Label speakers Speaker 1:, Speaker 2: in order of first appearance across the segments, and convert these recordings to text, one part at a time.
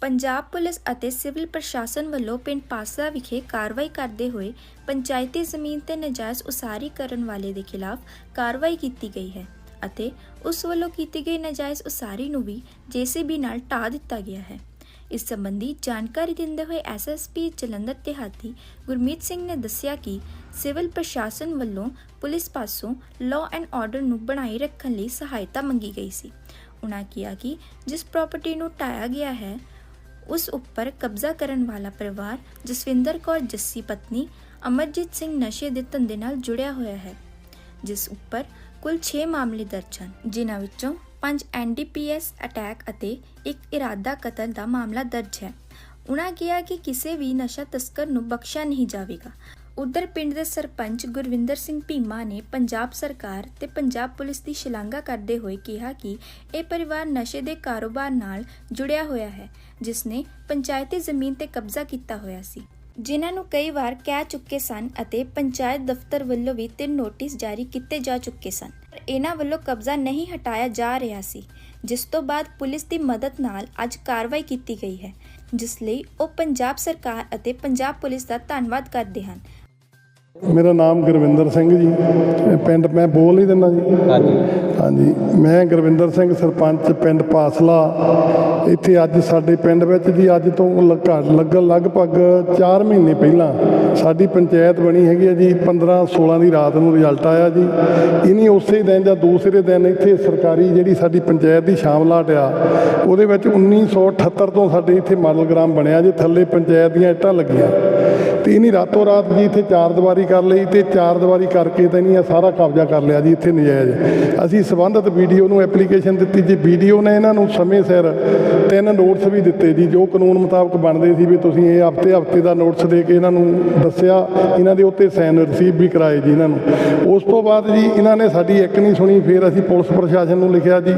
Speaker 1: Punjab police ਅਤੇ civil ਪ੍ਰਸ਼ਾਸਨ ਵੱਲੋਂ ਪਿੰਡ ਪਾਸਾ ਵਿਖੇ ਕਾਰਵਾਈ ਕਰਦੇ ਹੋਏ ਪੰਚਾਇਤੀ ਜ਼ਮੀਨ ਤੇ ਨਜਾਇਜ਼ ਉਸਾਰੀ ਕਰਨ ਵਾਲੇ ਦੇ ਖਿਲਾਫ ਕਾਰਵਾਈ ਕੀਤੀ ਗਈ ਹੈ ਅਤੇ ਉਸ ਵੱਲੋਂ ਕੀਤੀ ਗਈ ਨਜਾਇਜ਼ ਉਸਾਰੀ ਨੂੰ ਵੀ ਜੀਸੀਬੀ ਨਾਲ ਢਾਹ ਦਿੱਤਾ ਗਿਆ ਹੈ। ਇਸ ਸੰਬੰਧੀ ਜਾਣਕਾਰੀ ਦਿੰਦੇ ਹੋਏ ਐਸਐਸਪੀ ਜਲੰਧਰ ਦਿਹਾਤੀ ਗੁਰਮੀਤ ਸਿੰਘ ਨੇ ਦੱਸਿਆ ਕਿ ਸਿਵਲ ਪ੍ਰਸ਼ਾਸਨ ਵੱਲੋਂ ਪੁਲਿਸ ਪਾਸੋਂ ਲਾਅ ਐਂਡ ਆਰਡਰ ਨੂੰ ਬਣਾਈ ਰੱਖਣ ਲਈ ਸਹਾਇਤਾ ਮੰਗੀ ਗਈ ਸੀ। ਉਨ੍ਹਾਂ ਕਿਹਾ ਕਿ ਜਿਸ ਪ੍ਰਾਪਰਟੀ ਨੂੰ ਢਾਇਆ ਗਿਆ ਹੈ ਉਸ ਉੱਪਰ ਕਬਜ਼ਾ ਕਰਨ ਵਾਲਾ ਪਰਿਵਾਰ ਜਸਵਿੰਦਰ ਕੌਰ ਜੱਸੀ ਪਤਨੀ ਅਮਰਜੀਤ ਸਿੰਘ ਨਸ਼ੇ ਦੇ ਧੰਦੇ ਨਾਲ ਜੁੜਿਆ ਹੋਇਆ ਹੈ ਜਿਸ ਉੱਪਰ ਕੁੱਲ 6 ਮਾਮਲੇ ਦਰਜ ਹਨ ਜਿਨ੍ਹਾਂ ਵਿੱਚੋਂ 5 ਐਨਡੀਪੀਐਸ ਅਟੈਕ ਅਤੇ ਇੱਕ ਇਰਾਦਾ ਕਤਲ ਦਾ ਮਾਮਲਾ ਦਰਜ ਹੈ ਉਨ੍ਹਾਂ ਕਿਹਾ ਕਿ ਕਿਸੇ ਵੀ ਨਸ਼ਾ ਤਸਕਰ ਨੂੰ ਬਖਸ਼ਿਆ ਨਹੀਂ ਜਾਵੇਗਾ ਉਧਰ ਪਿੰਡ ਦੇ ਸਰਪੰਚ ਗੁਰਵਿੰਦਰ ਸਿੰਘ ਭੀਮਾ ਨੇ ਪੰਜਾਬ ਸਰਕਾਰ ਤੇ ਪੰਜਾਬ ਪੁਲਿਸ ਦੀ ਸ਼ਲਾਘਾ ਕਰਦੇ ਹੋਏ ਕਿਹਾ ਕਿ ਇਹ ਪਰਿਵਾਰ ਨਸ਼ੇ ਦੇ ਕਾਰੋਬਾਰ ਨਾਲ ਜੁੜਿਆ ਹੋਇਆ ਹੈ, ਜਿਸ ਨੇ ਪੰਚਾਇਤੀ ਜ਼ਮੀਨ ਤੇ ਕਬਜ਼ਾ ਕੀਤਾ ਹੋਇਆ ਸੀ। ਜਿਨ੍ਹਾਂ ਨੂੰ ਕਈ ਵਾਰ ਕਹਿ ਚੁੱਕੇ ਸਨ ਅਤੇ ਪੰਚਾਇਤ ਦਫ਼ਤਰ ਵੱਲੋਂ ਵੀ ਤਿੰਨ ਨੋਟਿਸ ਜਾਰੀ ਕੀਤੇ ਜਾ ਚੁੱਕੇ ਸਨ। ਪਰ ਇਹਨਾਂ ਵੱਲੋਂ ਕਬਜ਼ਾ ਨਹੀਂ ਹਟਾਇਆ ਜਾ ਰਿਹਾ ਸੀ, ਜਿਸ ਤੋਂ ਬਾਅਦ ਪੁਲਿਸ ਦੀ ਮਦਦ ਨਾਲ ਅੱਜ ਕਾਰਵਾਈ ਕੀਤੀ ਗਈ ਹੈ, ਜਿਸ ਲਈ ਉਹ ਪੰਜਾਬ ਸਰਕਾਰ ਅਤੇ ਪੰਜਾਬ ਪੁਲਿਸ ਦਾ ਧੰਨਵਾਦ ਕਰਦੇ ਹਨ।
Speaker 2: ਮੇਰਾ ਨਾਮ ਗੁਰਵਿੰਦਰ ਸਿੰਘ ਜੀ। ਪਿੰਡ ਮੈਂ ਬੋਲ ਨਹੀਂ ਦਿੰਦਾ ਜੀ।
Speaker 3: ਹਾਂਜੀ।
Speaker 2: ਹਾਂਜੀ। ਮੈਂ ਗੁਰਵਿੰਦਰ ਸਿੰਘ ਸਰਪੰਚ ਪਿੰਡ ਪਾਸਲਾ। ਇੱਥੇ ਅੱਜ ਸਾਡੇ ਪਿੰਡ ਵਿੱਚ ਜੀ ਅੱਜ ਤੋਂ ਲੱਗਾ ਲੱਗਣ ਲਗਭਗ 4 ਮਹੀਨੇ ਪਹਿਲਾਂ ਸਾਡੀ ਪੰਚਾਇਤ ਬਣੀ ਹੈਗੀ ਹੈ ਜੀ 15 16 ਦੀ ਰਾਤ ਨੂੰ ਰਿਜ਼ਲਟ ਆਇਆ ਜੀ। ਇਨੀ ਉਸੇ ਦਿਨ ਜਾਂ ਦੂਸਰੇ ਦਿਨ ਇੱਥੇ ਸਰਕਾਰੀ ਜਿਹੜੀ ਸਾਡੀ ਪੰਚਾਇਤ ਦੀ ਸ਼ਾਮਲਾਟ ਆ ਉਹਦੇ ਵਿੱਚ 1978 ਤੋਂ ਸਾਡੇ ਇੱਥੇ ਮਾਡਲ ਗ੍ਰਾਮ ਬਣਿਆ ਜੀ ਥੱਲੇ ਪੰਚਾਇਤ ਦੀਆਂ ਇੱਟਾਂ ਲੱਗੀਆਂ। ਤੇ ਇਨੀ ਰਾਤੋਂ ਰਾਤ ਜੀ ਇੱਥੇ ਚਾਰ ਦੀਵਾਰੀ ਕਰ ਲਈ ਤੇ ਚਾਰ ਦੀਵਾਰੀ ਕਰਕੇ ਤਾਂ ਨਹੀਂ ਸਾਰਾ ਕਬਜ਼ਾ ਕਰ ਲਿਆ ਜੀ, ਇੱਥੇ ਨਜਾਇਜ਼। ਅਸੀਂ ਸਬੰਧਤ ਵੀਡੀਓ ਨੂੰ ਐਪਲੀਕੇਸ਼ਨ ਦਿੱਤੀ ਜੀ, ਵੀਡੀਓ ਨੇ ਇਹਨਾਂ ਨੂੰ ਸਮੇਂ ਸਿਰ ਤਿੰਨ ਨੋਟਸ ਵੀ ਦਿੱਤੇ ਜੀ, ਜੋ ਕਾਨੂੰਨ ਮੁਤਾਬਕ ਬਣਦੇ ਸੀ ਵੀ ਤੁਸੀਂ ਇਹ ਹਫ਼ਤੇ ਹਫ਼ਤੇ ਦਾ ਨੋਟਸ ਦੇ ਕੇ ਇਹਨਾਂ ਨੂੰ ਦੱਸਿਆ, ਇਹਨਾਂ ਦੇ ਉੱਤੇ ਸਾਈਨ ਰਿਸੀਵ ਵੀ ਕਰਾਏ ਜੀ ਇਹਨਾਂ ਨੂੰ। ਉਸ ਤੋਂ ਬਾਅਦ ਜੀ ਇਹਨਾਂ ਨੇ ਸਾਡੀ ਇੱਕ ਨਹੀਂ ਸੁਣੀ, ਫਿਰ ਅਸੀਂ ਪੁਲਿਸ ਪ੍ਰਸ਼ਾਸਨ ਨੂੰ ਲਿਖਿਆ ਜੀ,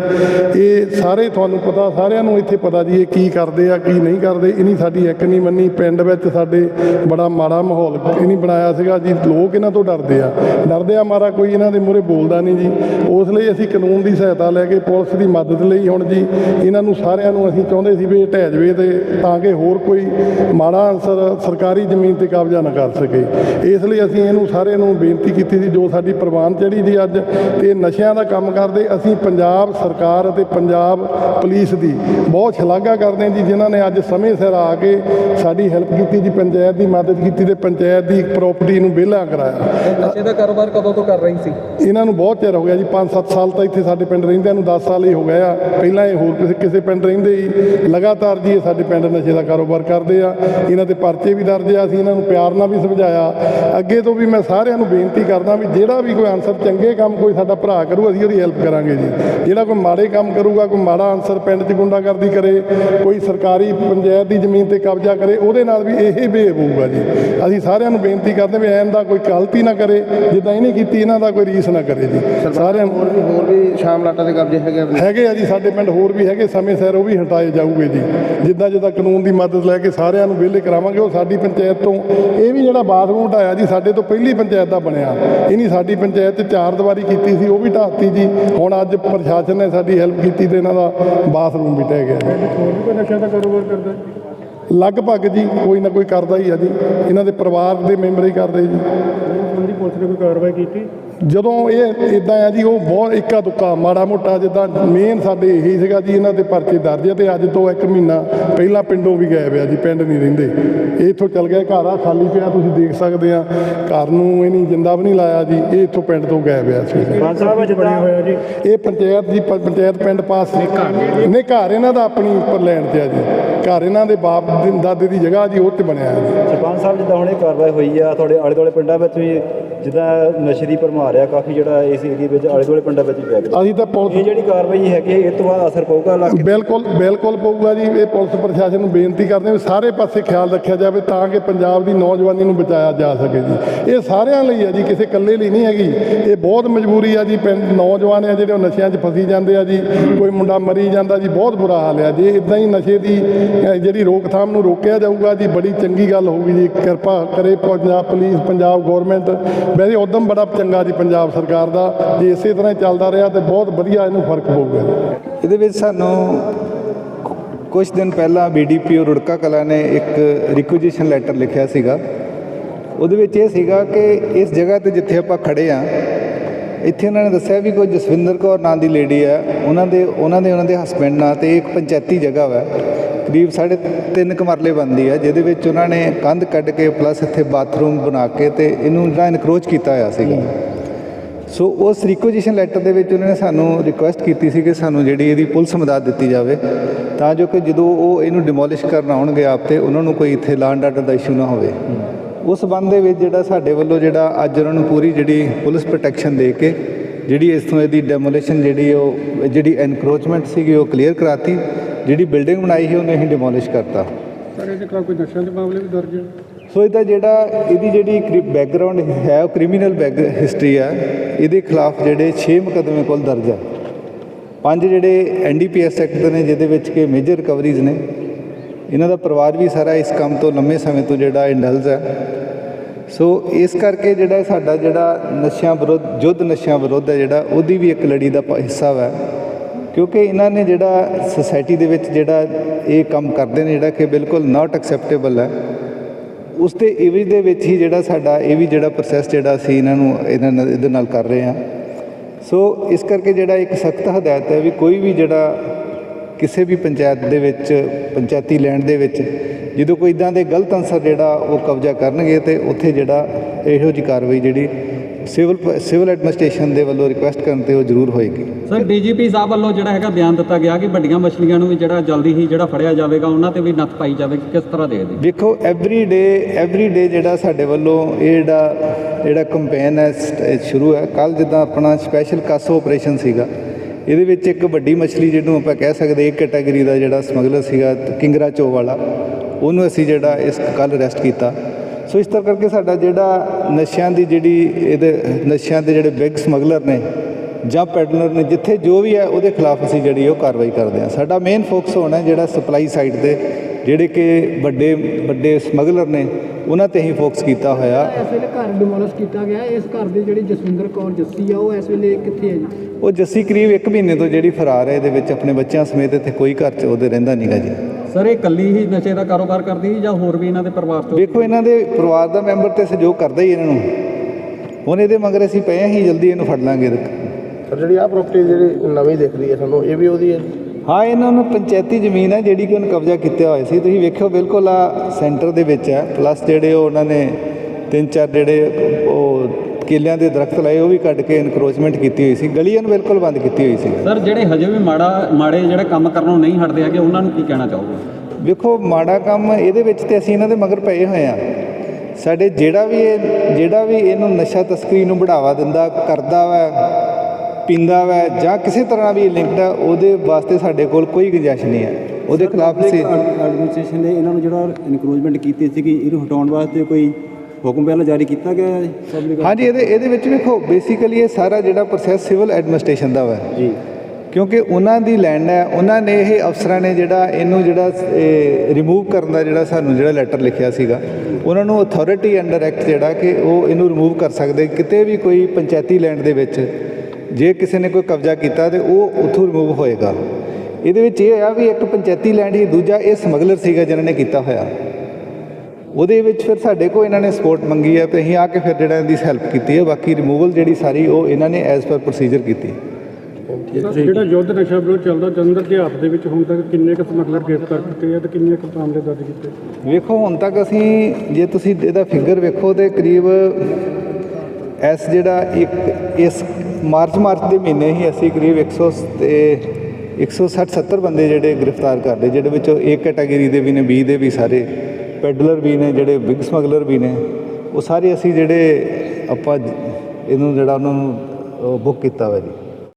Speaker 2: ਇਹ ਸਾਰੇ ਤੁਹਾਨੂੰ ਪਤਾ, ਸਾਰਿਆਂ ਨੂੰ ਇੱਥੇ ਪਤਾ ਜੀ ਇਹ ਕੀ ਕਰਦੇ ਆ, ਕੀ ਨਹੀਂ ਕਰਦੇ, ਇਨੀ ਸਾਡੀ ਇੱਕ ਨਹੀਂ ਮੰਨੀ, ਪਿੰਡ ਵਿੱਚ ਸਾਡੇ ਬੜਾ ਮਾੜਾ ਮਾਹੌਲ ਨਹੀਂ ਬਣਾਇਆ ਸੀਗਾ ਜੀ, ਲੋਕ ਇਹਨਾਂ ਤੋਂ ਡਰਦੇ ਆ। ਡਰਦੇ ਆ ਮਾਰਾ ਕੋਈ ਇਹਨਾਂ ਦੇ ਮੂਹਰੇ ਬੋਲਦਾ ਨਹੀਂ ਜੀ। ਉਸ ਲਈ ਅਸੀਂ ਕਾਨੂੰਨ ਦੀ ਸਹਾਇਤਾ ਲੈ ਕੇ ਪੁਲਿਸ ਦੀ ਮਦਦ ਲਈ ਹੁਣ ਜੀ, ਇਹਨਾਂ ਨੂੰ ਸਾਰਿਆਂ ਨੂੰ ਅਸੀਂ ਚਾਹੁੰਦੇ ਸੀ ਵੀ ਇਹ ਢਹਿ ਜਵੇ ਤੇ ਤਾਂ ਕਿ ਹੋਰ ਕੋਈ ਮਾੜਾ ਅਨਸਰ ਸਰਕਾਰੀ ਜ਼ਮੀਨ ਤੇ ਕਬਜ਼ਾ ਨਾ ਕਰ ਸਕੇ। ਇਸ ਲਈ ਅਸੀਂ ਇਹਨੂੰ ਸਾਰਿਆਂ ਨੂੰ ਬੇਨਤੀ ਕੀਤੀ ਸੀ, ਜੋ ਸਾਡੀ ਪ੍ਰਵਾਨ ਚੜੀ ਦੀ ਅੱਜ, ਤੇ ਨਸ਼ਿਆਂ ਦਾ ਕੰਮ ਕਰਦੇ, ਅਸੀਂ ਪੰਜਾਬ ਸਰਕਾਰ ਅਤੇ ਪੰਜਾਬ ਪੁਲਿਸ ਦੀ ਬਹੁਤ ਸ਼ਲਾਘਾ ਕਰਦੇ ਹਾਂ ਜੀ, ਜਿਨ੍ਹਾਂ ਨੇ ਅੱਜ ਸਮੇਂ ਸਿਰ ਆ ਕੇ ਸਾਡੀ ਹੈਲਪ ਕੀਤੀ ਜੀ, ਪੰਚਾਇਤ ਦੀ ਮਦਦ ਕੀਤੀ ਤੇ ਪੰਚਾਇਤ ਦੀ ਪ੍ਰਾਪਰਟੀ ਨੂੰ ਵਿਹਲਾ ਕਰਾਇਆ।
Speaker 3: ਨਸ਼ੇ ਦਾ ਕਾਰੋਬਾਰ ਕਦੋਂ ਤੋਂ ਕਰ ਰਹੀ ਸੀ?
Speaker 2: ਇਹਨਾਂ ਨੂੰ ਬਹੁਤ ਚਿਰ ਹੋ ਗਿਆ ਜੀ 5-7 ਸਾਲ ਤਾਂ ਇੱਥੇ ਸਾਡੇ ਪਿੰਡ ਰਹਿੰਦਿਆਂ ਨੂੰ 10 ਸਾਲ ਹੀ ਹੋ ਗਏ ਆ। ਪਹਿਲਾਂ ਇਹ ਹੋਰ ਕਿਸੇ ਕਿਸੇ ਪਿੰਡ ਰਹਿੰਦੇ ਹੀ ਲਗਾਤਾਰ ਜੀ ਇਹ ਸਾਡੇ ਪਿੰਡ ਨਸ਼ੇ ਦਾ ਕਾਰੋਬਾਰ ਕਰਦੇ ਆ। ਇਹਨਾਂ ਦੇ ਪਰਚੇ ਵੀ ਦਰਜ ਆ ਅਸੀਂ ਇਹਨਾਂ ਨੂੰ ਪਿਆਰ ਨਾਲ ਵੀ ਸਮਝਾਇਆ। ਅੱਗੇ ਤੋਂ ਵੀ ਮੈਂ ਸਾਰਿਆਂ ਨੂੰ ਬੇਨਤੀ ਕਰਦਾ ਵੀ ਜਿਹੜਾ ਵੀ ਕੋਈ ਅਨਸਰ ਚੰਗੇ ਕੰਮ ਕੋਈ ਸਾਡਾ ਭਰਾ ਕਰੂ ਅਸੀਂ ਉਹਦੀ ਹੈਲਪ ਕਰਾਂਗੇ ਜੀ। ਜਿਹੜਾ ਕੋਈ ਮਾੜੇ ਕੰਮ ਕਰੂਗਾ ਕੋਈ ਮਾੜਾ ਅਨਸਰ ਪਿੰਡ 'ਚ ਗੁੰਡਾਗਰਦੀ ਕਰੇ ਕੋਈ ਸਰਕਾਰੀ ਪੰਚਾਇਤ ਦੀ ਜ਼ਮੀਨ ਤੇ ਕਬਜ਼ਾ ਕਰੇ ਉਹਦੇ ਨਾਲ ਵੀ ਇਹ ਬਿਹੇਵ ਹੋਊਗਾ ਜੀ। ਅਸੀਂ ਸਾਰਿਆਂ ਨੂੰ ਬੇਨਤੀ ਕਰਦੇ ਵੀ ਐਨ ਦਾ ਕੋਈ ਗਲਤੀ ਨਾ ਕਰੇ ਜਿੱਦਾਂ ਇਹਨੇ ਕੀਤੀ ਇਹਨਾਂ ਦਾ ਕੋਈ ਰੀਸ ਨਾ ਕਰੇ ਜੀ। ਸਾਰਿਆਂ
Speaker 4: ਹੋਰ ਵੀ ਹੋਰ ਵੀ ਸ਼ਾਮ ਲਾਟਾ ਦੇ ਕਬਜ਼ੇ ਹੈਗੇ
Speaker 2: ਹੈਗੇ ਆ ਜੀ ਸਾਡੇ ਪਿੰਡ ਹੋਰ ਵੀ ਹੈਗੇ ਸਮੇਂ ਸਿਰ ਉਹ ਵੀ ਹਟਾਏ ਜਾਊਗੇ ਜੀ। ਜਿੱਦਾਂ ਜਿੱਦਾਂ ਕਾਨੂੰਨ ਦੀ ਮਦਦ ਲੈ ਕੇ ਸਾਰਿਆਂ ਨੂੰ ਵਿਹਲੇ ਕਰਾਵਾਂਗੇ ਉਹ ਸਾਡੀ ਪੰਚਾਇਤ ਤੋਂ ਇਹ ਵੀ ਜਿਹੜਾ ਬਾਥਰੂਮ ਢਾਇਆ ਜੀ ਸਾਡੇ ਤੋਂ ਪਹਿਲੀ ਪੰਚਾਇਤ ਦਾ ਬਣਿਆ। ਇਹ ਨਹੀਂ ਸਾਡੀ ਪੰਚਾਇਤ 'ਚ ਚਾਰ ਦੀਵਾਰੀ ਕੀਤੀ ਸੀ ਉਹ ਵੀ ਢਾਤੀ ਜੀ। ਹੁਣ ਅੱਜ ਪ੍ਰਸ਼ਾਸਨ ਨੇ ਸਾਡੀ ਹੈਲਪ ਕੀਤੀ ਤੇ ਇਹਨਾਂ ਦਾ ਬਾਥਰੂਮ ਵੀ ਢਹਿ ਗਿਆ। ਜੀ
Speaker 5: ਹੋਰ ਵੀ ਕੋਈ ਨਸ਼ਿਆਂ ਦਾ ਕਾਰੋਬਾਰ ਕਰਦਾ?
Speaker 2: ਲਗਭਗ ਜੀ ਕੋਈ ਨਾ ਕੋਈ ਕਰਦਾ ਹੀ ਆ ਜੀ। ਇਹਨਾਂ ਦੇ ਪਰਿਵਾਰ ਦੇ ਮੈਂਬਰ ਹੀ ਕਰਦੇ ਜੀ।
Speaker 5: ਸੰਬੰਧੀ ਪੁਲਿਸ ਨੇ ਕੋਈ ਕਾਰਵਾਈ ਕੀਤੀ?
Speaker 2: ਜਦੋਂ ਇਹ ਇਦਾਂ ਆ ਜੀ ਉਹ ਬਹੁਤ ਇੱਕਾ ਦੁੱਕਾ ਮਾੜਾ ਮੋਟਾ ਜਿੱਦਾਂ ਮੇਨ ਸਾਡੇ ਇਹੀ ਸੀਗਾ ਜੀ ਇਹਨਾਂ ਦੇ ਪਰਚੇ ਦਰਜ ਆ ਤੇ ਅੱਜ ਤੋਂ ਇੱਕ ਮਹੀਨਾ ਪਹਿਲਾਂ ਪਿੰਡੋਂ ਵੀ ਗਏ ਪਿਆ ਜੀ ਪਿੰਡ ਨਹੀਂ ਰਹਿੰਦੇ। ਇਹ ਇੱਥੋਂ ਚੱਲ ਗਏ ਘਰ ਆ ਖਾਲੀ ਪਿਆ ਤੁਸੀਂ ਦੇਖ ਸਕਦੇ ਆ। ਘਰ ਨੂੰ ਇਹ ਨਹੀਂ ਜਿੰਦਾ ਵੀ ਨਹੀਂ ਲਾਇਆ ਜੀ ਇਹ ਇੱਥੋਂ ਪਿੰਡ ਤੋਂ ਗਏ ਪਿਆ ਸੀ
Speaker 5: ਪੰਜ ਸਾਹਿਬ ਵਿੱਚ ਬਣਿਆ ਹੋਇਆ ਜੀ।
Speaker 2: ਇਹ ਪੰਚਾਇਤ ਦੀ ਪ- ਪੰਚਾਇਤ ਪਿੰਡ ਪਾਸ ਨਹੀਂ ਘਰ ਇਹਨਾਂ ਦਾ ਆਪਣੀ ਉੱਪਰ ਲੈਣ ਤੇ ਆ ਜੀ। ਘਰ ਇਹਨਾਂ ਦੇ ਬਾਪ ਦੇ, ਦਾਦੇ ਦੀ ਜਗ੍ਹਾ ਜੀ, ਉਹ ਤੇ ਬਣਿਆ ਹੈ।
Speaker 6: ਸਰਪੰਚ ਸਾਹਿਬ, ਜਿੱਦਾਂ ਹੁਣ ਇਹ ਕਾਰਵਾਈ ਹੋਈ ਆ, ਤੁਹਾਡੇ ਆਲੇ ਦੁਆਲੇ ਪਿੰਡਾਂ ਵਿੱਚ ਵੀ ਜਿੱਦਾਂ ਨਸ਼ੇ ਦੀ ਭਰਮਾਰ ਆ ਕਾਫੀ ਜਿਹੜਾ ਇਸ ਏਰੀਏ ਵਿੱਚ ਆਲੇ ਦੁਆਲੇ ਪਿੰਡਾਂ ਵਿੱਚ ਵੀ ਪੈ
Speaker 2: ਅਸੀਂ ਤਾਂ
Speaker 6: ਇਹ
Speaker 2: ਪੁਲਿਸ
Speaker 6: ਜਿਹੜੀ ਕਾਰਵਾਈ ਹੈਗੀ ਹੈ, ਇਹ ਤੋਂ ਬਾਅਦ ਅਸਰ ਪਊਗਾ ਇਲਾਕੇ
Speaker 2: ਬਿਲਕੁਲ ਬਿਲਕੁਲ ਪਊਗਾ ਜੀ। ਇਹ ਪੁਲਿਸ ਪ੍ਰਸ਼ਾਸਨ ਨੂੰ ਬੇਨਤੀ ਕਰਦੇ ਹਾਂ ਵੀ ਸਾਰੇ ਪਾਸੇ ਖਿਆਲ ਰੱਖਿਆ ਜਾਵੇ ਤਾਂ ਕਿ ਪੰਜਾਬ ਦੀ ਨੌਜਵਾਨੀ ਨੂੰ ਬਚਾਇਆ ਜਾ ਸਕੇ ਜੀ। ਇਹ ਸਾਰਿਆਂ ਲਈ ਹੈ ਜੀ ਕਿਸੇ ਇਕੱਲੇ ਲਈ ਨਹੀਂ ਹੈਗੀ। ਇਹ ਬਹੁਤ ਮਜਬੂਰੀ ਆ ਜੀ ਪਿੰਡ ਨੌਜਵਾਨ ਆ ਜਿਹੜੇ ਉਹ ਨਸ਼ਿਆਂ 'ਚ ਫਸੀ ਜਾਂਦੇ ਆ ਜੀ। ਕੋਈ ਮੁੰਡਾ ਮਰੀ ਜਾਂਦਾ ਜੀ ਬਹੁਤ ਬੁਰਾ ਹਾਲ ਆ ਜੇ। ਇਦਾਂ ਹੀ ਨਸ਼ੇ ਦੀ ਅ, ਜਿਹੜੀ ਰੋਕਥਾਮ ਨੂੰ ਰੋਕਿਆ ਜਾਊਗਾ ਜੀ ਬੜੀ ਚੰਗੀ ਗੱਲ ਹੋਊਗੀ ਜੀ। ਕਿਰਪਾ ਕਰੇ ਪੰਜਾਬ ਪੁਲਿਸ ਪੰਜਾਬ ਗਵਰਨਮੈਂਟ ਵੈਸੇ ਉਦਮ ਬੜਾ ਚੰਗਾ ਜੀ ਪੰਜਾਬ ਸਰਕਾਰ ਦਾ, ਜੇ ਇਸੇ ਤਰ੍ਹਾਂ ਚੱਲਦਾ ਰਿਹਾ ਤੇ ਬਹੁਤ ਵਧੀਆ ਇਹਨੂੰ ਫ਼ਰਕ ਪਊਗਾ
Speaker 4: ਇਹਦੇ ਵਿੱਚ ਸਾਨੂੰ
Speaker 7: ਕੁਝ ਦਿਨ ਪਹਿਲਾਂ ਬੀਡੀਪੀਓ ਰੁੜਕਾ ਕਲਾ ਨੇ ਇੱਕ ਰਿਕੁਜੀਸ਼ਨ ਲੈਟਰ ਲਿਖਿਆ ਸੀਗਾ। ਉਹਦੇ ਵਿੱਚ ਇਹ ਸੀਗਾ ਕਿ ਇਸ ਜਗ੍ਹਾ ਤੇ ਜਿੱਥੇ ਆਪਾਂ ਖੜੇ ਆ, ਇੱਥੇ ਉਹਨਾਂ ਨੇ ਦੱਸਿਆ ਵੀ ਕੋਈ ਜਸਵਿੰਦਰ ਕੌਰ ਨਾਂ ਦੀ ਲੇਡੀ ਆ ਉਹਨਾਂ ਦੇ ਉਹਨਾਂ ਦੇ ਉਹਨਾਂ ਦੇ ਹਸਬੈਂਡ ਨਾਂ ਤੇ ਇੱਕ ਪੰਚਾਇਤੀ ਜਗ੍ਹਾ ਵਾ। ਕਰੀਬ ਸਾਢੇ ਤਿੰਨ ਕੁ ਮਰਲੇ ਬਣਦੀ ਆ ਜਿਹਦੇ ਵਿੱਚ ਉਹਨਾਂ ਨੇ ਕੰਧ ਕੱਢ ਕੇ ਪਲੱਸ ਇੱਥੇ ਬਾਥਰੂਮ ਬਣਾ ਕੇ ਤੇ ਇਹਨੂੰ ਜਿਹੜਾ ਇਨਕਰੋਚ ਕੀਤਾ ਹੋਇਆ ਸੀਗਾ। ਸੋ ਉਸ ਰਿਕੁਜੀਸ਼ਨ ਲੈਟਰ ਦੇ ਵਿੱਚ ਉਹਨਾਂ ਨੇ ਸਾਨੂੰ ਰਿਕੁਐਸਟ ਕੀਤੀ ਸੀ ਕਿ ਸਾਨੂੰ ਜਿਹੜੀ ਇਹਦੀ ਪੁਲਿਸ ਮਦਦ ਦਿੱਤੀ ਜਾਵੇ ਤਾਂ ਜੋ ਕਿ ਜਦੋਂ ਉਹ ਇਹਨੂੰ ਡਿਮੋਲਿਸ਼ ਕਰਨ ਆਉਣਗੇ ਆਪ ਤੇ ਉਹਨਾਂ ਨੂੰ ਕੋਈ ਇੱਥੇ ਲਾਂਡ ਆਰਡਰ ਦਾ ਇਸ਼ੂ ਨਾ ਹੋਵੇ। ਉਸ ਸੰਬੰਧ ਦੇ ਵਿੱਚ ਜਿਹੜਾ ਸਾਡੇ ਵੱਲੋਂ ਜਿਹੜਾ ਅੱਜ ਉਹਨਾਂ ਨੂੰ ਪੂਰੀ ਜਿਹੜੀ ਪੁਲਿਸ ਪ੍ਰੋਟੈਕਸ਼ਨ ਦੇ ਕੇ ਜਿਹੜੀ ਇਸ ਤੋਂ ਇਹਦੀ ਡੈਮੋਲੀਸ਼ਨ ਜਿਹੜੀ ਉਹ ਜਿਹੜੀ ਐਨਕਰੋਚਮੈਂਟ ਸੀਗੀ ਉਹ ਕਲੀਅਰ ਕਰਾਤੀ। ਜਿਹੜੀ ਬਿਲਡਿੰਗ ਬਣਾਈ ਸੀ ਉਹਨੇ ਅਸੀਂ ਡਿਮੋਲਿਸ਼ ਕਰਤਾ।
Speaker 5: ਸਰ ਇਹਦੇ ਖਿਲਾਫ ਕੋਈ ਨਸ਼ਿਆਂ ਦੇ ਮਾਮਲੇ ਵੀ ਦਰਜ ਹੈ?
Speaker 7: ਸੋ ਇਹਦਾ ਜਿਹੜਾ ਇਹਦੀ ਜਿਹੜੀ ਬੈਕਗ੍ਰਾਉਂਡ ਹੈ ਉਹ ਕ੍ਰਿਮੀਨਲ ਬੈਕ ਹਿਸਟਰੀ ਹੈ। ਇਹਦੇ ਖਿਲਾਫ ਜਿਹੜੇ 6 ਮੁਕੱਦਮੇ ਕੋਲ ਦਰਜ ਹੈ। ਪੰਜ ਜਿਹੜੇ ਐਨਡੀਪੀਐਸ ਐਕਟ ਨੇ ਜਿਹਦੇ ਵਿੱਚ ਕਿ ਮੇਜਰ ਰਿਕਵਰੀਜ਼ ਨੇ। ਇਹਨਾਂ ਦਾ ਪਰਿਵਾਰ ਵੀ ਸਾਰਾ ਇਸ ਕੰਮ ਤੋਂ ਲੰਮੇ ਸਮੇਂ ਤੋਂ ਜਿਹੜਾ ਇੰਡਲਜ ਹੈ। ਸੋ ਇਸ ਕਰਕੇ ਜਿਹੜਾ ਸਾਡਾ ਜਿਹੜਾ ਨਸ਼ਿਆਂ ਵਿਰੁੱਧ ਯੁੱਧ ਨਸ਼ਿਆਂ ਵਿਰੁੱਧ ਹੈ ਜਿਹੜਾ ਉਹਦੀ ਵੀ ਇੱਕ ਲੜੀ ਦਾ ਹਿੱਸਾ ਹੈ। ਕਿਉਂਕਿ ਇਹਨਾਂ ਨੇ ਜਿਹੜਾ ਸੋਸਾਇਟੀ ਦੇ ਵਿੱਚ ਜਿਹੜਾ ਇਹ ਕੰਮ ਕਰਦੇ ਨੇ, ਜਿਹੜਾ ਕਿ ਬਿਲਕੁਲ ਨਾਟ ਐਕਸੈਪਟੇਬਲ ਹੈ, ਉਸ ਦੇ ਇਵਜ ਦੇ ਵਿੱਚ ਹੀ ਜਿਹੜਾ ਸਾਡਾ, ਇਹ ਵੀ ਜਿਹੜਾ ਪ੍ਰੋਸੈਸ ਜਿਹੜਾ ਅਸੀਂ ਇਹਨਾਂ ਨੂੰ, ਇਹਨਾਂ ਨਾਲ, ਇਹਦੇ ਨਾਲ ਕਰ ਰਹੇ ਹਾਂ। ਸੋ ਇਸ ਕਰਕੇ ਜਿਹੜਾ ਇੱਕ ਸਖਤ ਹਦਾਇਤ ਹੈ ਵੀ ਕੋਈ ਵੀ ਜਿਹੜਾ ਕਿਸੇ ਵੀ ਪੰਚਾਇਤ ਦੇ ਵਿੱਚ, ਪੰਚਾਇਤੀ ਲੈਂਡ ਦੇ ਵਿੱਚ ਜਦੋਂ ਕੋਈ ਇਦਾਂ ਦੇ ਗਲਤ ਅਨਸਰ ਜਿਹੜਾ ਉਹ ਕਬਜ਼ਾ ਕਰਨਗੇ ਤੇ ਉੱਥੇ ਜਿਹੜਾ ਇਹੋ ਜੀ ਕਾਰਵਾਈ ਜਿਹੜੀ ਸਿਵਲ ਸਿਵਲ ਐਡਮਿਨਿਸਟ੍ਰੇਸ਼ਨ ਦੇ ਵੱਲੋਂ ਰਿਕੁਐਸਟ ਕਰਨ ਤੇ ਉਹ ਜ਼ਰੂਰ ਹੋਏਗੀ।
Speaker 3: ਸਰ ਡੀਜੀਪੀ ਸਾਹਿਬ ਵੱਲੋਂ ਜਿਹੜਾ ਹੈਗਾ ਬਿਆਨ ਦਿੱਤਾ ਗਿਆ ਕਿ ਵੱਡੀਆਂ ਮਛਲੀਆਂ ਨੂੰ ਵੀ ਜਿਹੜਾ ਜਲਦੀ ਹੀ ਜਿਹੜਾ ਫੜਿਆ ਜਾਵੇਗਾ ਉਹਨਾਂ ਤੇ ਵੀ ਨੱਥ ਪਾਈ ਜਾਵੇਗੀ। ਕਿਸ ਤਰ੍ਹਾਂ ਦੇਖਦੇ
Speaker 7: ਦੇਖੋ ਐਵਰੀ ਡੇ ਐਵਰੀ ਡੇ ਜਿਹੜਾ ਸਾਡੇ ਵੱਲੋਂ ਇਹ ਜਿਹੜਾ ਜਿਹੜਾ ਕੰਪੇਨ ਹੈ ਸ਼ੁਰੂ ਹੈ। ਕੱਲ ਜਿੱਦਾਂ ਆਪਣਾ ਸਪੈਸ਼ਲ ਕਾਸੋ ਆਪਰੇਸ਼ਨ ਸੀਗਾ ਇਹਦੇ ਵਿੱਚ ਇੱਕ ਵੱਡੀ ਮਛਲੀ ਜਿਹਨੂੰ ਆਪਾਂ ਕਹਿ ਸਕਦੇ ਇੱਕ ਕੈਟਾਗਰੀ ਦਾ ਜਿਹੜਾ ਸਮਗਲਰ ਸੀਗਾ ਕਿੰਗਰਾ ਚੋ ਵਾਲਾ ਉਹਨੂੰ ਅਸੀਂ ਜਿਹੜਾ ਇਸ ਕੱਲ ਅਰੈਸਟ ਕੀਤਾ। ਸੋ ਇਸ ਤਰ੍ਹਾਂ ਕਰਕੇ ਸਾਡਾ ਜਿਹੜਾ ਨਸ਼ਿਆਂ ਦੀ ਜਿਹੜੀ ਇਹਦੇ ਨਸ਼ਿਆਂ ਦੇ ਜਿਹੜੇ ਬਿਗ ਸਮਗਲਰ ਨੇ ਜਾਂ ਪੈਡਲਰ ਨੇ ਜਿੱਥੇ ਜੋ ਵੀ ਹੈ ਉਹਦੇ ਖਿਲਾਫ ਅਸੀਂ ਜਿਹੜੀ ਉਹ ਕਾਰਵਾਈ ਕਰਦੇ ਹਾਂ। ਸਾਡਾ ਮੇਨ ਫੋਕਸ ਹੋਣਾ ਜਿਹੜਾ ਸਪਲਾਈ ਸਾਈਡ ਤੇ ਜਿਹੜੇ ਕਿ ਵੱਡੇ ਵੱਡੇ ਸਮਗਲਰ ਨੇ ਉਹਨਾਂ ਤੇ ਹੀ ਫੋਕਸ ਕੀਤਾ ਹੋਇਆ।
Speaker 8: ਇਸ ਵੇਲੇ ਘਰ ਡਿਮੋਲਿਸ਼ ਕੀਤਾ ਗਿਆ। ਇਸ ਘਰ ਦੀ ਜਿਹੜੀ ਜਸਵਿੰਦਰ ਕੌਰ ਜੱਸੀ ਆ ਉਹ ਇਸ ਵੇਲੇ ਕਿੱਥੇ ਹੈ ਜੀ?
Speaker 7: ਉਹ ਜੱਸੀ ਕਰੀਬ 1 ਮਹੀਨੇ ਤੋਂ ਜਿਹੜੀ ਫਰਾਰ ਹੈ ਇਹਦੇ ਵਿੱਚ ਆਪਣੇ ਬੱਚਿਆਂ ਸਮੇਤ ਇੱਥੇ ਕੋਈ ਘਰ 'ਚ ਉਹਦੇ ਰਹਿੰਦਾ ਨਹੀਂਗਾ ਜੀ।
Speaker 3: ਸਰ ਇਹ ਕੱਲੀ ਹੀ ਨਸ਼ੇ ਦਾ ਕਾਰੋਬਾਰ ਕਰਦੀ ਜਾਂ ਹੋਰ ਵੀ ਇਹਨਾਂ ਦੇ ਪਰਿਵਾਰ ਤੋਂ
Speaker 7: ਵੇਖੋ ਇਹਨਾਂ ਦੇ ਪਰਿਵਾਰ ਦਾ ਮੈਂਬਰ ਤੇ ਸਹਿਯੋਗ ਕਰਦਾ ਹੀ ਇਹਨਾਂ ਨੂੰ। ਹੁਣ ਇਹਦੇ ਮਗਰ ਅਸੀਂ ਪਏ ਹਾਂ ਹੀ ਜਲਦੀ ਇਹਨੂੰ ਫੜ ਲਾਂਗੇ
Speaker 4: ਸਰ ਜਿਹੜੀ ਆ ਪ੍ਰਾਪਰਟੀ ਜਿਹੜੀ ਨਵੀਂ ਦਿਖ ਰਹੀ ਹੈ ਸਾਨੂੰ ਇਹ ਵੀ ਉਹਦੀ ਹੈ?
Speaker 7: ਹਾਂ ਇਹਨਾਂ ਨੂੰ ਪੰਚਾਇਤੀ ਜ਼ਮੀਨ ਹੈ ਜਿਹੜੀ ਕਿ ਉਹਨੇ ਕਬਜ਼ਾ ਕੀਤਾ ਹੋਇਆ ਸੀ। ਤੁਸੀਂ ਵੇਖਿਓ ਬਿਲਕੁਲ ਆ ਸੈਂਟਰ ਦੇ ਵਿੱਚ ਹੈ। ਪਲੱਸ ਜਿਹੜੇ ਉਹ ਉਹਨਾਂ ਨੇ ਤਿੰਨ ਚਾਰ ਜਿਹੜੇ ਉਹ ਕੇਲਿਆਂ ਦੇ ਦਰਖਤ ਲਾਏ ਉਹ ਵੀ ਕੱਢ ਕੇ ਇਨਕਰੋਚਮੈਂਟ ਕੀਤੀ ਹੋਈ ਸੀ। ਗਲੀਆਂ ਨੂੰ ਬਿਲਕੁਲ ਬੰਦ ਕੀਤੀ ਹੋਈ ਸੀ।
Speaker 3: ਸਰ ਜਿਹੜੇ ਹਜੇ ਵੀ ਮਾੜਾ ਮਾੜੇ ਜਿਹੜੇ ਕੰਮ ਕਰਨੋਂ ਨਹੀਂ ਹਟਦੇ ਹੈਗੇ ਉਹਨਾਂ ਨੂੰ ਕੀ ਕਹਿਣਾ ਚਾਹੋਗੇ?
Speaker 7: ਵੇਖੋ ਮਾੜਾ ਕੰਮ ਇਹਦੇ ਵਿੱਚ ਤੇ ਅਸੀਂ ਇਹਨਾਂ ਦੇ ਮਗਰ ਪਏ ਹੋਏ ਆ ਸਾਡੇ ਜਿਹੜਾ ਵੀ ਇਹ ਜਿਹੜਾ ਵੀ ਇਹਨੂੰ ਨਸ਼ਾ ਤਸਕਰੀ ਨੂੰ ਬੜਾਵਾ ਦਿੰਦਾ ਕਰਦਾ ਵਾ ਪੀਂਦਾ ਵਾ ਜਾਂ ਕਿਸੇ ਤਰ੍ਹਾਂ ਵੀ ਲਿੰਕਡ ਹੈ ਉਹਦੇ ਵਾਸਤੇ ਸਾਡੇ ਕੋਲ ਕੋਈ ਗੁੰਜਾਇਸ਼ ਨਹੀਂ ਹੈ। ਉਹਦੇ ਖਿਲਾਫ ਅਸੀਂ
Speaker 6: ਐਡਮਿਨਿਸਟ੍ਰੇਸ਼ਨ ਨੇ ਇਹਨਾਂ ਨੂੰ ਜਿਹੜਾ ਇਨਕਰੋਚਮੈਂਟ ਕੀਤੀ ਸੀ ਕਿ ਇਹਨੂੰ ਹਟਾਉਣ ਵਾਸਤੇ ਕੋਈ ਹੁਕਮ ਪਹਿਲਾਂ ਜਾਰੀ ਕੀਤਾ ਗਿਆ ਹੈ ਪਬਲਿਕ
Speaker 7: ਹਾਂਜੀ ਇਹਦੇ ਇਹਦੇ ਵਿੱਚ ਵੇਖੋ ਬੇਸਿਕਲੀ ਇਹ ਸਾਰਾ ਜਿਹੜਾ ਪ੍ਰੋਸੈਸ ਸਿਵਲ ਐਡਮਿਨਿਸਟ੍ਰੇਸ਼ਨ ਦਾ ਵਾ।
Speaker 6: ਜੀ।
Speaker 7: ਕਿਉਂਕਿ ਉਹਨਾਂ ਦੀ ਲੈਂਡ ਹੈ ਉਹਨਾਂ ਨੇ ਇਹ ਅਫਸਰਾਂ ਨੇ ਜਿਹੜਾ ਇਹਨੂੰ ਜਿਹੜਾ ਰਿਮੂਵ ਕਰਨ ਦਾ ਜਿਹੜਾ ਸਾਨੂੰ ਜਿਹੜਾ ਲੈਟਰ ਲਿਖਿਆ ਸੀਗਾ ਉਹਨਾਂ ਨੂੰ ਅਥਾਰਟੀ ਅੰਡਰ ਐਕਟ ਜਿਹੜਾ ਕਿ ਉਹ ਇਹਨੂੰ ਰਿਮੂਵ ਕਰ ਸਕਦੇ। ਕਿਤੇ ਵੀ ਕੋਈ ਪੰਚਾਇਤੀ ਲੈਂਡ ਦੇ ਵਿੱਚ ਜੇ ਕਿਸੇ ਨੇ ਕੋਈ ਕਬਜ਼ਾ ਕੀਤਾ ਤੇ ਉਹ ਉੱਥੋਂ ਰਿਮੂਵ ਹੋਏਗਾ। ਇਹਦੇ ਵਿੱਚ ਇਹ ਆ ਵੀ ਇੱਕ ਪੰਚਾਇਤੀ ਲੈਂਡ ਹੀ ਦੂਜਾ ਇਹ ਸਮਗਲਰ ਸੀਗਾ ਜਿਨ੍ਹਾਂ ਨੇ ਕੀਤਾ ਹੋਇਆ। ਉਹਦੇ ਵਿੱਚ ਫਿਰ ਸਾਡੇ ਕੋਲ ਇਹਨਾਂ ਨੇ ਸਪੋਰਟ ਮੰਗੀ ਹੈ ਤੇ ਅਸੀਂ ਆ ਕੇ ਫਿਰ ਜਿਹੜਾ ਇਹਦੀ ਹੈਲਪ ਕੀਤੀ ਹੈ ਬਾਕੀ ਰਿਮੂਵਲ ਜਿਹੜੀ ਸਾਰੀ ਉਹ ਇਹਨਾਂ ਨੇ ਐਜ਼ ਪਰ ਪ੍ਰੋਸੀਜਰ ਕੀਤੀ।
Speaker 5: ਜਿਹੜਾ ਯੁੱਧ ਨਸ਼ਾ ਵਿਰੋਧ ਚੱਲਦਾ ਜਲੰਧਰ ਦੇ ਹੱਥ ਦੇ ਵਿੱਚ ਹੁਣ ਤੱਕ ਕਿੰਨੇ ਕੁ ਸਮਗਲਰ ਗ੍ਰਿਫਤਾਰ ਕੀਤੇ ਆ ਤੇ ਕਿੰਨੇ ਕੁ ਮਾਮਲੇ ਦਰਜ ਕੀਤੇ?
Speaker 7: ਵੇਖੋ ਹੁਣ ਤੱਕ ਅਸੀਂ ਜੇ ਤੁਸੀਂ ਇਹਦਾ ਫਿਗਰ ਵੇਖੋ ਤੇ ਕਰੀਬ ਐਸ ਜਿਹੜਾ ਇੱਕ ਇਸ ਮਾਰਚ ਮਾਰਚ ਦੇ ਮਹੀਨੇ ਹੀ ਅਸੀਂ ਕਰੀਬ 100 ਤੇ 160 70 ਬੰਦੇ ਜਿਹੜੇ ਗ੍ਰਿਫਤਾਰ ਕਰ ਲਏ ਜਿਹੜੇ ਵਿੱਚੋਂ ਇੱਕ ਕੈਟਾਗਰੀ ਦੇ ਵੀ ਨੇ 20 ਦੇ ਵੀ ਸਾਰੇ। ਪੈਡਲਰ ਵੀ ਨੇ, ਜਿਹੜੇ ਬਿਗ ਸਮਗਲਰ ਵੀ ਨੇ, ਉਹ ਸਾਰੇ ਅਸੀਂ ਜਿਹੜੇ ਆਪਾਂ ਇਹਨੂੰ ਜਿਹੜਾ ਉਹਨਾਂ ਨੂੰ ਬੁੱਕ ਕੀਤਾ ਵਾ ਜੀ।